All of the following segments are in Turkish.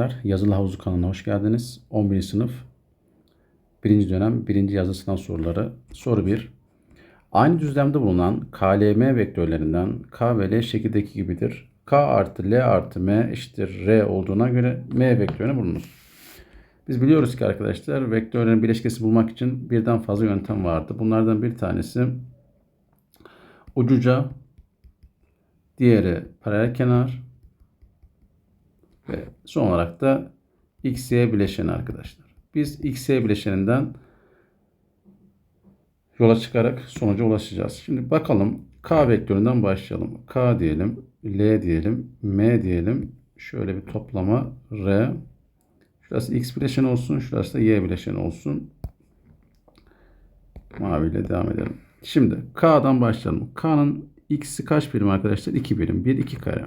arkadaşlar. Yazılı Havuzu kanalına hoş geldiniz. 11. sınıf 1. dönem 1. yazı sınav soruları. Soru 1. Aynı düzlemde bulunan KLM vektörlerinden K ve L şekildeki gibidir. K artı L artı M eşittir R olduğuna göre M vektörünü bulunur. Biz biliyoruz ki arkadaşlar vektörlerin bileşkesi bulmak için birden fazla yöntem vardı. Bunlardan bir tanesi ucuca, diğeri paralel kenar, ve son olarak da XY bileşeni arkadaşlar. Biz XY bileşeninden yola çıkarak sonuca ulaşacağız. Şimdi bakalım K vektöründen başlayalım. K diyelim, L diyelim, M diyelim. Şöyle bir toplama R. Şurası X bileşeni olsun, şurası da Y bileşeni olsun. Maviyle devam edelim. Şimdi K'dan başlayalım. K'nın X'i kaç birim arkadaşlar? 2 birim. 1, 2 kare.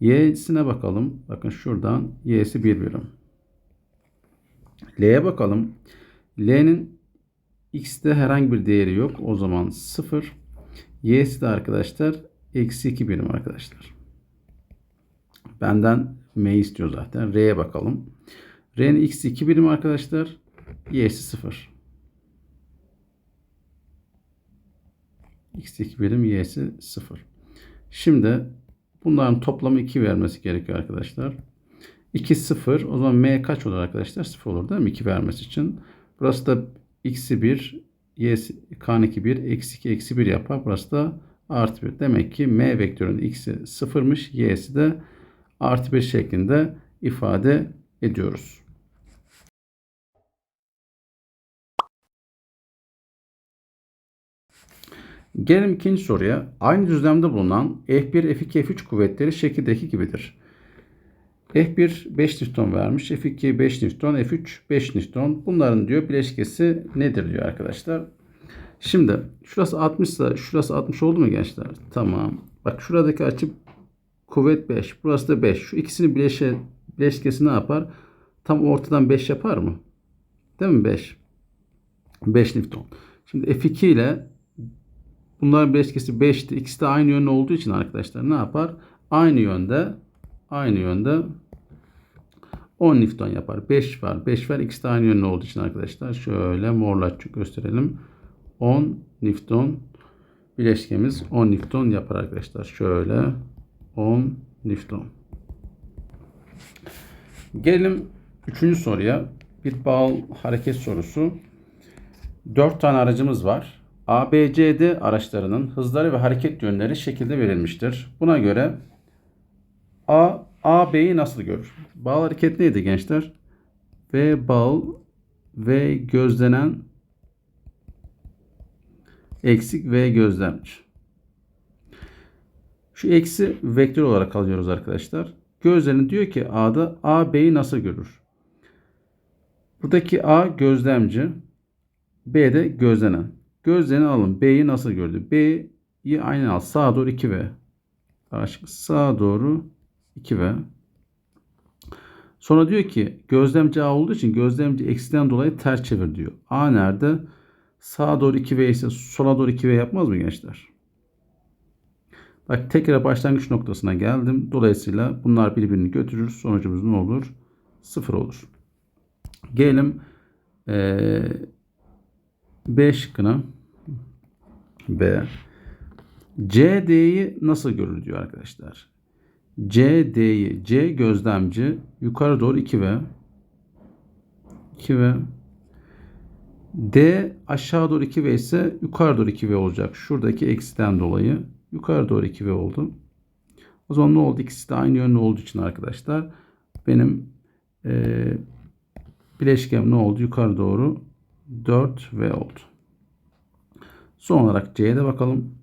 Y'sine bakalım. Bakın şuradan Y'si 1 birim. L'ye bakalım. L'nin X'te herhangi bir değeri yok. O zaman 0. Y'si de arkadaşlar eksi 2 birim arkadaşlar. Benden M istiyor zaten. R'ye bakalım. R'nin X'i 2 birim arkadaşlar. Y'si 0. X 2 birim, Y'si 0. Şimdi Bunların toplamı 2 vermesi gerekiyor arkadaşlar. 2 0. O zaman m kaç olur arkadaşlar? 0 olur değil mi? 2 vermesi için. Burası da x'i 1, y'si k'nın 2 1, eksi 2, eksi 1 yapar. Burası da artı 1. Demek ki m vektörünün x'i 0'mış. y'si de artı 1 şeklinde ifade ediyoruz. Gelelim ikinci soruya. Aynı düzlemde bulunan F1, F2, F3 kuvvetleri şekildeki gibidir. F1 5 Newton vermiş. F2 5 Newton, F3 5 Newton. Bunların diyor bileşkesi nedir diyor arkadaşlar. Şimdi şurası 60 ise şurası 60 oldu mu gençler? Tamam. Bak şuradaki açı kuvvet 5. Burası da 5. Şu ikisini bileşe, bileşkesi ne yapar? Tam ortadan 5 yapar mı? Değil mi 5? 5 Newton. Şimdi F2 ile Bunların bileşkesi 5'ti. İkisi de aynı yönde olduğu için arkadaşlar ne yapar? Aynı yönde aynı yönde 10 Newton yapar. 5 var. 5 var. İkisi de aynı yönde olduğu için arkadaşlar şöyle morla gösterelim. 10 Newton bileşkemiz 10 Newton yapar arkadaşlar. Şöyle 10 Newton. Gelelim 3. soruya. Bir bağlı hareket sorusu. 4 tane aracımız var. ABCD araçlarının hızları ve hareket yönleri şekilde verilmiştir. Buna göre A, AB'yi nasıl görür? Bağ hareket neydi gençler? V bağ ve gözlenen eksik V gözlemci. Şu eksi vektör olarak alıyoruz arkadaşlar. Gözlerini diyor ki A'da AB'yi nasıl görür? Buradaki A gözlemci, B'de gözlenen. Gözlerini alın. B'yi nasıl gördü? B'yi aynen al. Sağa doğru 2V. Aşık sağa doğru 2V. Sonra diyor ki gözlemci A olduğu için gözlemci eksiden dolayı ters çevir diyor. A nerede? Sağa doğru 2V ise sola doğru 2V yapmaz mı gençler? Bak tekrar başlangıç noktasına geldim. Dolayısıyla bunlar birbirini götürür. Sonucumuz ne olur? Sıfır olur. Gelelim ee, B şıkkına. B. CD'yi nasıl görür diyor arkadaşlar. CD'yi C gözlemci yukarı doğru 2V 2V D aşağı doğru 2V ise yukarı doğru 2V olacak. Şuradaki eksiden dolayı yukarı doğru 2V oldu. O zaman ne oldu? İkisi de aynı yönlü olduğu için arkadaşlar benim e, bileşkem ne oldu? Yukarı doğru 4V oldu. Son olarak C'ye de bakalım.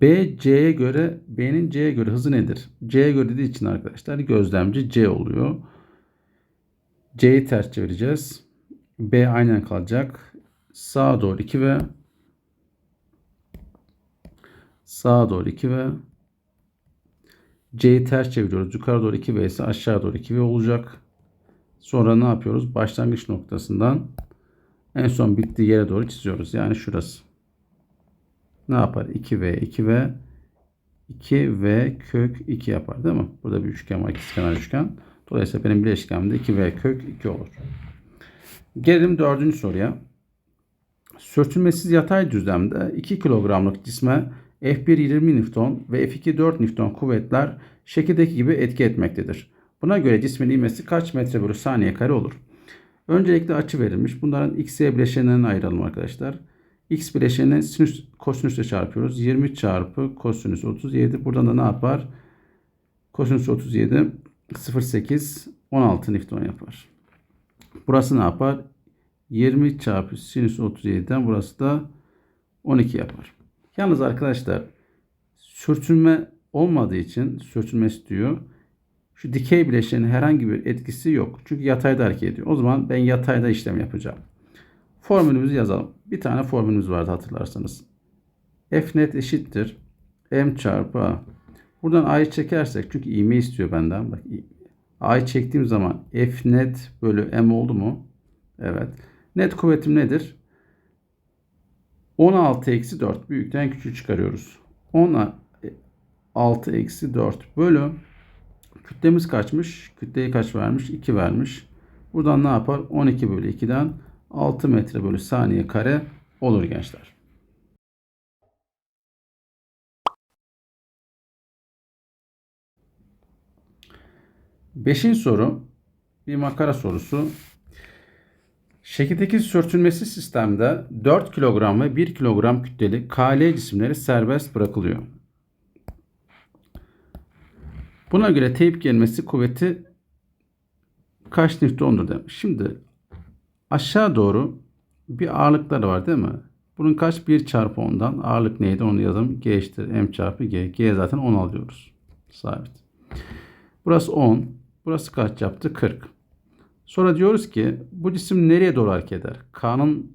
B C'ye göre B'nin C'ye göre hızı nedir? C'ye göre dediği için arkadaşlar gözlemci C oluyor. C'yi ters çevireceğiz. B aynen kalacak. Sağa doğru 2 ve sağa doğru 2 ve C'yi ters çeviriyoruz. Yukarı doğru 2 V ise aşağı doğru 2 V olacak. Sonra ne yapıyoruz? Başlangıç noktasından en son bittiği yere doğru çiziyoruz. Yani şurası ne yapar? 2V, 2V, 2V kök 2 yapar değil mi? Burada bir üçgen var, ikizkenar üçgen. Dolayısıyla benim bileşkemde 2V kök 2 olur. Gelelim dördüncü soruya. Sürtünmesiz yatay düzlemde 2 kilogramlık cisme F1 20 Newton ve F2 4 Newton kuvvetler şekildeki gibi etki etmektedir. Buna göre cismin ivmesi kaç metre bölü saniye kare olur? Öncelikle açı verilmiş. Bunların x, y bileşenlerini ayıralım arkadaşlar. X bileşeni sinüs kosinüsle çarpıyoruz. 20 çarpı kosinüs 37. Buradan da ne yapar? Kosinüs 37 0.8 16 Newton yapar. Burası ne yapar? 20 çarpı sinüs 37'den burası da 12 yapar. Yalnız arkadaşlar sürtünme olmadığı için sürtünmesi diyor. Şu dikey bileşenin herhangi bir etkisi yok. Çünkü yatayda hareket ediyor. O zaman ben yatayda işlem yapacağım. Formülümüzü yazalım. Bir tane formülümüz vardı hatırlarsanız. F net eşittir. M çarpı A. Buradan A'yı çekersek çünkü ivme istiyor benden. Bak A'yı çektiğim zaman F net bölü M oldu mu? Evet. Net kuvvetim nedir? 16 eksi 4. Büyükten küçüğü çıkarıyoruz. 16 eksi 4 bölü kütlemiz kaçmış? Kütleyi kaç vermiş? 2 vermiş. Buradan ne yapar? 12 bölü 2'den 6 metre bölü saniye kare olur gençler. Beşinci soru bir makara sorusu. Şekildeki sürtünmesi sistemde 4 kilogram ve 1 kilogram kütleli KL cisimleri serbest bırakılıyor. Buna göre teyip gelmesi kuvveti kaç Newton'dur demiş. Şimdi aşağı doğru bir ağırlıkları var değil mi? Bunun kaç? 1 çarpı 10'dan. Ağırlık neydi? Onu yazalım. G eşittir M çarpı G. G zaten 10 alıyoruz. Sabit. Burası 10. Burası kaç yaptı? 40. Sonra diyoruz ki bu cisim nereye doğru hareket eder? K'nın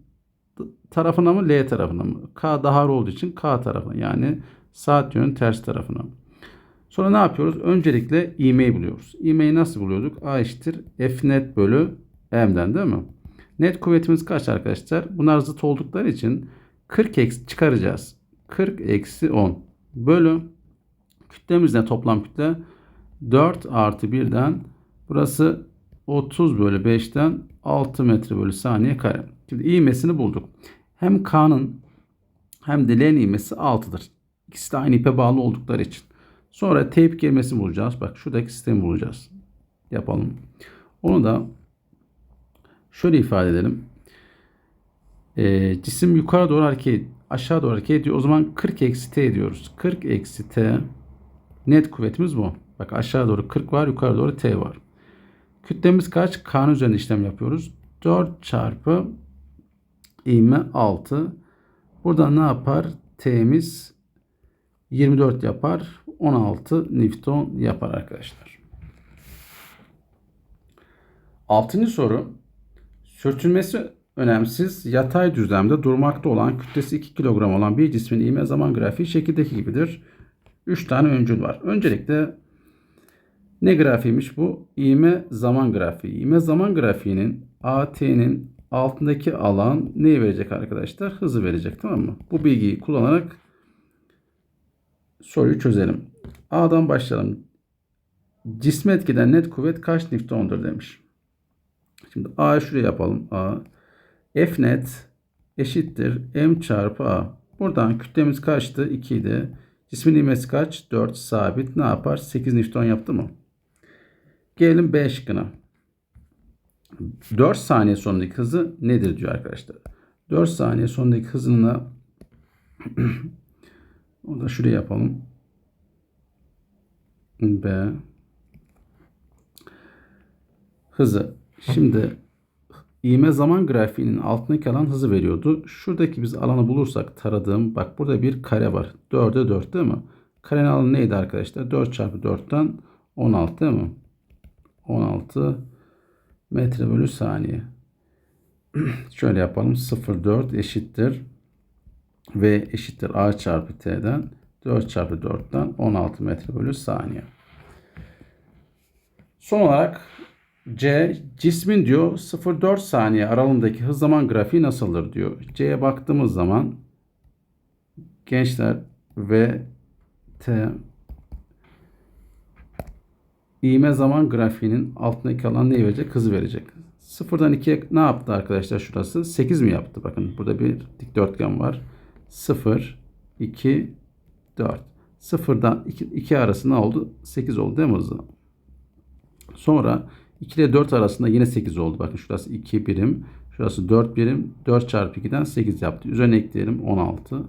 tarafına mı L tarafına mı? K daha ağır olduğu için K tarafına yani saat yönün ters tarafına. Sonra ne yapıyoruz? Öncelikle ivmeyi buluyoruz. İvmeyi nasıl buluyorduk? A eşittir F net bölü M'den değil mi? Net kuvvetimiz kaç arkadaşlar? Bunlar zıt oldukları için 40 eksi çıkaracağız. 40 eksi 10 bölü kütlemiz ne toplam kütle? 4 artı 1'den burası 30 bölü 5'ten 6 metre bölü saniye kare. Şimdi ivmesini bulduk. Hem K'nın hem de L'nin ivmesi 6'dır. İkisi de aynı ipe bağlı oldukları için. Sonra teyp kelimesini bulacağız. Bak şuradaki sistemi bulacağız. Yapalım. Onu da şöyle ifade edelim. Ee, cisim yukarı doğru hareket aşağı doğru hareket ediyor. O zaman 40 eksi t diyoruz. 40 eksi t net kuvvetimiz bu. Bak aşağı doğru 40 var yukarı doğru t var. Kütlemiz kaç? K'nın üzerinde işlem yapıyoruz. 4 çarpı ivme 6. Burada ne yapar? T'miz 24 yapar. 16 Newton yapar arkadaşlar. Altıncı soru. Sürtünmesi önemsiz yatay düzlemde durmakta olan kütlesi 2 kilogram olan bir cismin ivme zaman grafiği şekildeki gibidir. 3 tane öncül var. Öncelikle ne grafiğiymiş bu? İğme zaman grafiği. İğme zaman grafiğinin AT'nin altındaki alan neyi verecek arkadaşlar? Hızı verecek tamam mı? Bu bilgiyi kullanarak soruyu çözelim. A'dan başlayalım. Cisme etkiden net kuvvet kaç Newton'dur demiş. Şimdi A şuraya yapalım. A. F net eşittir M çarpı A. Buradan kütlemiz kaçtı? 2 idi. Cismin ivmesi kaç? 4 sabit. Ne yapar? 8 Newton yaptı mı? Gelelim B şıkkına. 4 saniye sonundaki hızı nedir diyor arkadaşlar. 4 saniye sonundaki hızını o da şuraya yapalım. B hızı. Şimdi ivme zaman grafiğinin altındaki alan hızı veriyordu. Şuradaki biz alanı bulursak taradığım bak burada bir kare var. 4'e 4 değil mi? Karenin alanı neydi arkadaşlar? 4 çarpı 4'ten 16 değil mi? 16 metre bölü saniye. Şöyle yapalım. 0,4 eşittir. V eşittir A çarpı T'den 4 çarpı 4'ten 16 metre bölü saniye. Son olarak C cismin diyor 0,4 saniye aralığındaki hız zaman grafiği nasıldır diyor. C'ye baktığımız zaman gençler V T İğme zaman grafiğinin altındaki alan ne verecek? Hızı verecek. Sıfırdan 2'ye ne yaptı arkadaşlar şurası? 8 mi yaptı? Bakın burada bir dikdörtgen var. 0, 2, 4. Sıfırdan 2, 2 arası ne oldu? 8 oldu değil mi hızı? Sonra 2 ile 4 arasında yine 8 oldu. Bakın şurası 2 birim. Şurası 4 birim. 4 çarpı 2'den 8 yaptı. Üzerine ekleyelim 16.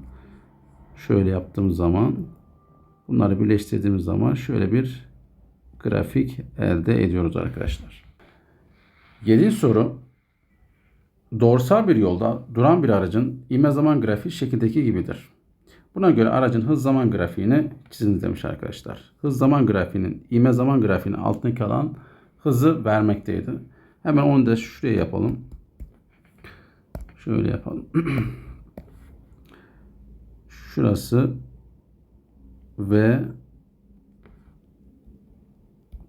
Şöyle yaptığımız zaman bunları birleştirdiğimiz zaman şöyle bir grafik elde ediyoruz arkadaşlar. Yedinci soru. Doğrusal bir yolda duran bir aracın ivme zaman grafiği şekildeki gibidir. Buna göre aracın hız zaman grafiğini çiziniz demiş arkadaşlar. Hız zaman grafiğinin ivme zaman grafiğinin altındaki alan hızı vermekteydi. Hemen onu da şuraya yapalım. Şöyle yapalım. Şurası ve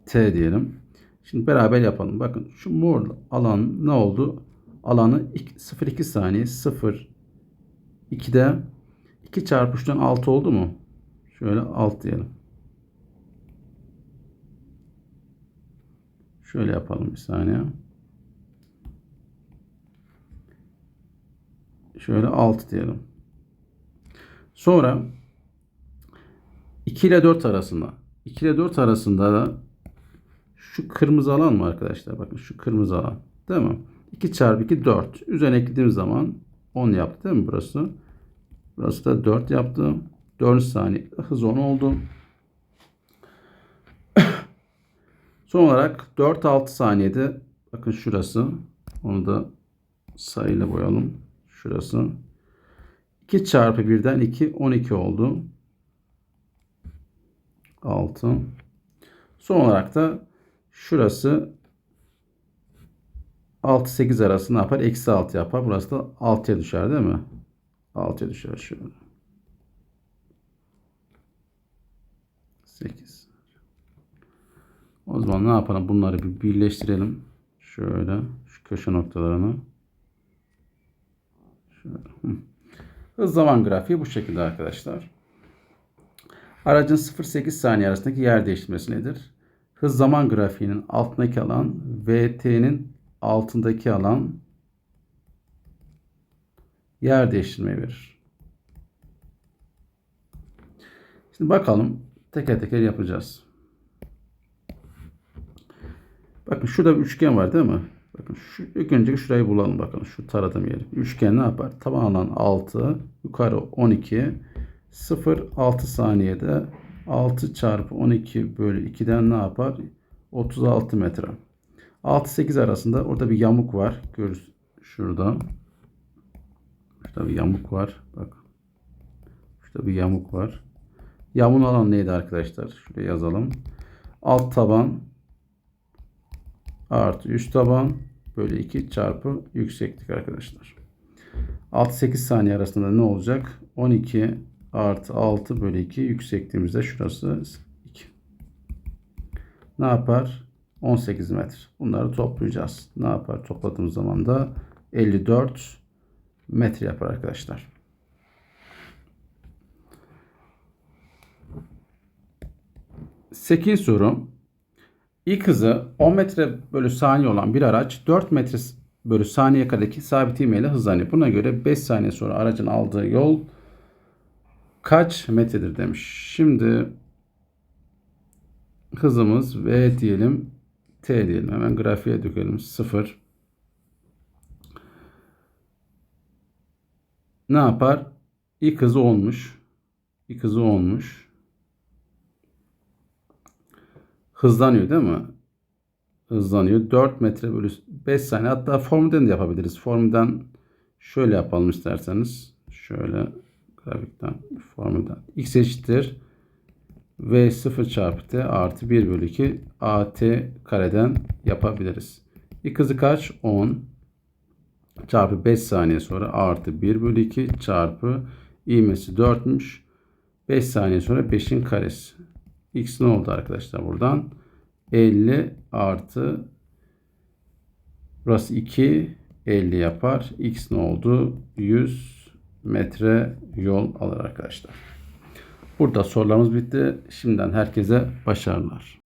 T diyelim. Şimdi beraber yapalım. Bakın şu mor alan ne oldu? Alanı 0,2 saniye 0 2'de 2 çarpı 3'ten 6 oldu mu? Şöyle 6 diyelim. Şöyle yapalım bir saniye. Şöyle 6 diyelim. Sonra 2 ile 4 arasında 2 ile 4 arasında da şu kırmızı alan mı arkadaşlar? Bakın şu kırmızı alan. Değil mi? 2 çarpı 2 4. Üzerine eklediğim zaman 10 yaptı değil mi burası? Burası da 4 yaptı. 4 saniye hız 10 oldu. Son olarak 4-6 saniyede bakın şurası. Onu da sayıyla boyalım. Şurası. 2 çarpı 1'den 2 12 oldu. 6. Son olarak da şurası 6-8 arası ne yapar? Eksi 6 yapar. Burası da 6'ya düşer değil mi? 6'ya düşer şöyle. 8. O zaman ne yapalım? Bunları bir birleştirelim. Şöyle şu köşe noktalarını. Şöyle. Hız zaman grafiği bu şekilde arkadaşlar. Aracın 0-8 saniye arasındaki yer değiştirmesi nedir? Hız zaman grafiğinin altındaki alan VT'nin altındaki alan yer değiştirme verir. Şimdi bakalım teker teker yapacağız. Bakın şurada bir üçgen var değil mi? Bakın şu ilk önce şurayı bulalım bakın şu taradığım yeri. Üçgen ne yapar? Taban alan 6, yukarı 12, 0 6 saniyede 6 çarpı 12 bölü 2'den ne yapar? 36 metre. 6-8 arasında orada bir yamuk var. Görürüz şurada. Şurada bir yamuk var. Bak. Şurada bir yamuk var. Yamun alan neydi arkadaşlar? Şuraya yazalım. Alt taban artı üst taban bölü 2 çarpı yükseklik arkadaşlar. 6-8 saniye arasında ne olacak? 12 artı 6 bölü 2 yüksekliğimizde şurası 2. Ne yapar? 18 metre. Bunları toplayacağız. Ne yapar? Topladığımız zaman da 54 metre yapar arkadaşlar. Sekiz soru. İlk hızı 10 metre bölü saniye olan bir araç 4 metre bölü saniye karedeki sabit ivmeyle hızlanıyor. Buna göre 5 saniye sonra aracın aldığı yol kaç metredir demiş. Şimdi hızımız V diyelim. T diyelim. Hemen grafiğe dökelim. 0. Ne yapar? İlk hızı olmuş. İlk hızı olmuş. Hızlanıyor değil mi? Hızlanıyor. 4 metre bölü 5 saniye. Hatta formülden de yapabiliriz. Formülden şöyle yapalım isterseniz. Şöyle grafikten formülden. X eşittir. V 0 çarpı T artı 1 bölü 2 AT kareden yapabiliriz. İlk hızı kaç? 10 çarpı 5 saniye sonra artı 1 bölü 2 çarpı ivmesi 4'müş. 5 saniye sonra 5'in karesi. X ne oldu arkadaşlar buradan? 50 artı burası 2 50 yapar. X ne oldu? 100 metre yol alır arkadaşlar. Burada sorularımız bitti. Şimdiden herkese başarılar.